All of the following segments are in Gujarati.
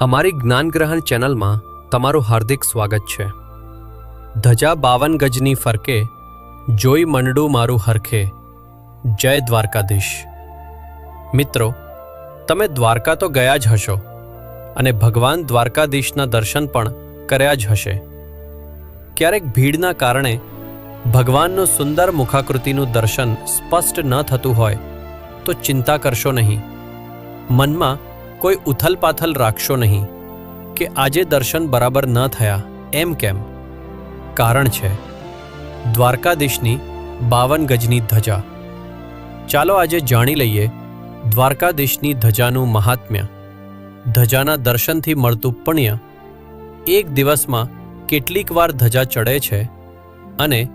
અમારી જ્ઞાનગ્રહણ ચેનલમાં તમારું હાર્દિક સ્વાગત છે. ધજા બાવન ગજની ફરકે જોઈ મંડું મારું હરખે. જય દ્વારકાધીશ. મિત્રો, તમે દ્વારકા તો ગયા જ હશો અને ભગવાન દ્વારકાધીશના દર્શન પણ કર્યા જ હશે. ક્યારેક ભીડના કારણે ભગવાનનું સુંદર મુખાકૃતિનું દર્શન સ્પષ્ટ ન થતું હોય તો ચિંતા કરશો નહીં. મનમાં કોઈ ઉથલપાથલ રાખશો નહીં કે આજે દર્શન બરાબર ન થયા એમ કેમ? કારણ છે, દ્વારકાધીશની બાવન ગજની ધજા. ચાલો આજે જાણી લઈએ દ્વારકાધીશની ધજાનું મહાત્મ્ય. ધજાના દર્શનથી મળતું પુણ્ય એક દિવસમાં કેટલીક વાર ધજા ચડે છે અને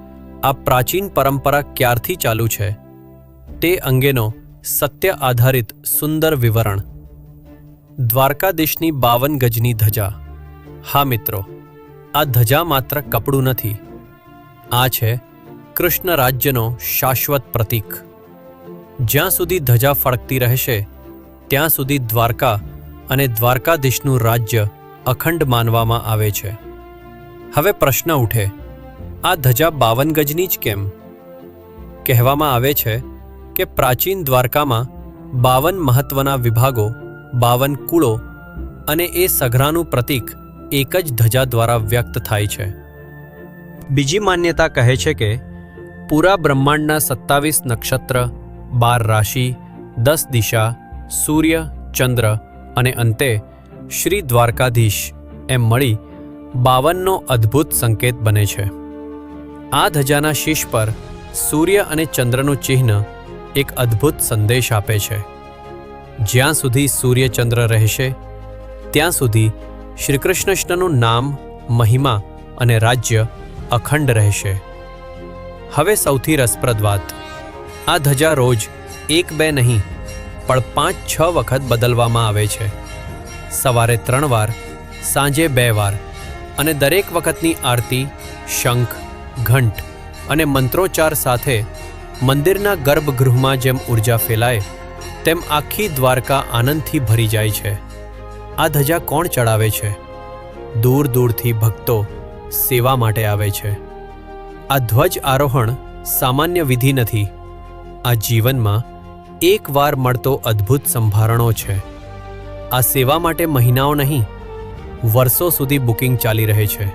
આ પ્રાચીન પરંપરા ક્યારથી ચાલુ છે? તે અંગેનો સત્ય આધારિત સુંદર વિવરણ દ્વારકાધીશની બાવન ગજની ધજા. હા મિત્રો, આ ધજા માત્ર કપડું નથી. આ છે કૃષ્ણ રાજ્યનો શાશ્વત પ્રતીક. જ્યાં સુધી ધજા ફળકતી રહેશે, ત્યાં સુધી દ્વારકા અને દ્વારકાધીશનું રાજ્ય અખંડ માનવામાં આવે છે. હવે પ્રશ્ન ઉઠે, આ ધજા બાવન ગજની જ કેમ? કહેવામાં આવે છે કે પ્રાચીન દ્વારકામાં બાવન મહત્વના વિભાગો બાવન કુળો અને એ સઘરાનું પ્રતીક એક જ ધજા દ્વારા વ્યક્ત થાય છે. બીજી માન્યતા કહે છે કે પૂરા બ્રહ્માંડના સત્તાવીસ નક્ષત્ર, બાર રાશિ, દસ દિશા, સૂર્ય, ચંદ્ર અને અંતે શ્રી દ્વારકાધીશ એમ મળી બાવનનો અદ્ભુત સંકેત બને છે. આ ધજાના શીશ પર સૂર્ય અને ચંદ્રનું ચિહ્ન એક અદ્ભુત સંદેશ આપે છે. જ્યાં સુધી સૂર્યચંદ્ર રહેશે, ત્યાં સુધી શ્રીકૃષ્ણનું નામ, મહિમા અને રાજ્ય અખંડ રહેશે. હવે સૌથી રસપ્રદ વાત. આ ધજા રોજ એક બે નહીં, પણ પાંચ છ વખત બદલવામાં આવે છે. સવારે ત્રણ વાર, સાંજે બે વાર અને દરેક વખતની આરતી, શંખ, ઘંટ અને મંત્રોચ્ચાર સાથે મંદિરના ગર્ભગૃહમાં જેમ ઊર્જા ફેલાય તેમ આખી દ્વારકા આનંદથી ભરી જાય છે. આ ધજા કોણ ચડાવે છે? દૂર દૂરથી ભક્તો સેવા માટે આવે છે. આ ધ્વજ આરોહણ સામાન્ય વિધિ નથી. આ જીવનમાં એકવાર મળતો અદ્ભુત સંભારણો છે. આ સેવા માટે મહિનાઓ નહીં, વર્ષો સુધી બુકિંગ ચાલી રહે છે.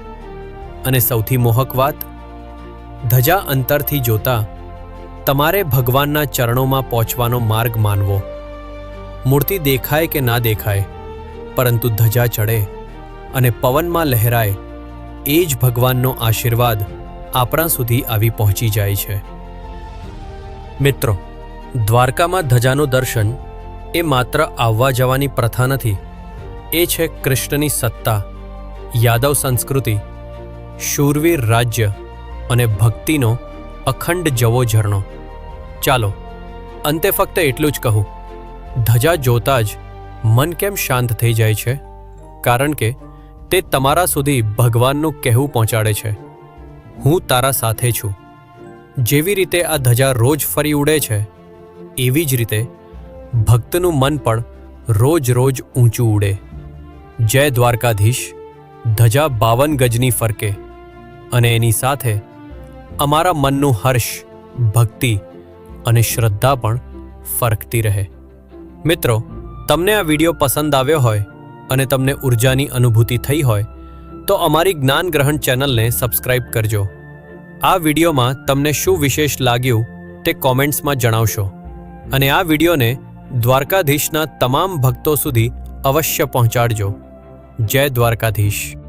અને સૌથી મોહક વાત, ધજા અંતરથી જોતા તમારે ભગવાનના ચરણોમાં પહોંચવાનો માર્ગ માનવો. મૂર્તિ દેખાય કે ના દેખાય, પરંતુ ધજા ચડે અને પવનમાં લહેરાય, એ જ ભગવાનનો આશીર્વાદ આપણા સુધી આવી પહોંચી જાય છે. મિત્રો, દ્વારકામાં ધજાનું દર્શન એ માત્ર આવવા જવાની પ્રથા નથી, એ છે કૃષ્ણની સત્તા, યાદવ સંસ્કૃતિ, શૂરવીર રાજ્ય અને ભક્તિનો અખંડ જવો ઝરણો. ચાલો, અંતે ફક્ત એટલું જ કહું. ધજા જોતા જ મન કેમ શાંત થઈ જાય છે? કારણ કે તે તમારા સુધી ભગવાનનું કહેવું પહોંચાડે છે. હું તારા સાથે છું. જેવી રીતે આ ધજા રોજ ફરી ઉડે છે, એવી જ રીતે ભક્તનું મન પણ રોજ રોજ ઊંચું ઉડે. જય દ્વારકાધીશ, ધજા બાવન ગજની ફરકે અને એની સાથે અમારા મનનું હર્ષ, ભક્તિ અને શ્રદ્ધા પણ ફરકતી રહે. મિત્રો, તમને આ વીડિયો પસંદ આવ્યો હોય અને તમને ઉર્જાની અનુભૂતિ થઈ હોય, તો અમારી જ્ઞાન ગ્રહણ ચેનલને સબસ્ક્રાઇબ કરજો. આ વિડીયોમાં તમને શું વિશેષ લાગ્યું તે કોમેન્ટ્સમાં જણાવશો. અને આ વિડીયોને દ્વારકાધીશના તમામ ભક્તો સુધી અવશ્ય પહોંચાડજો. જય દ્વારકાધીશ.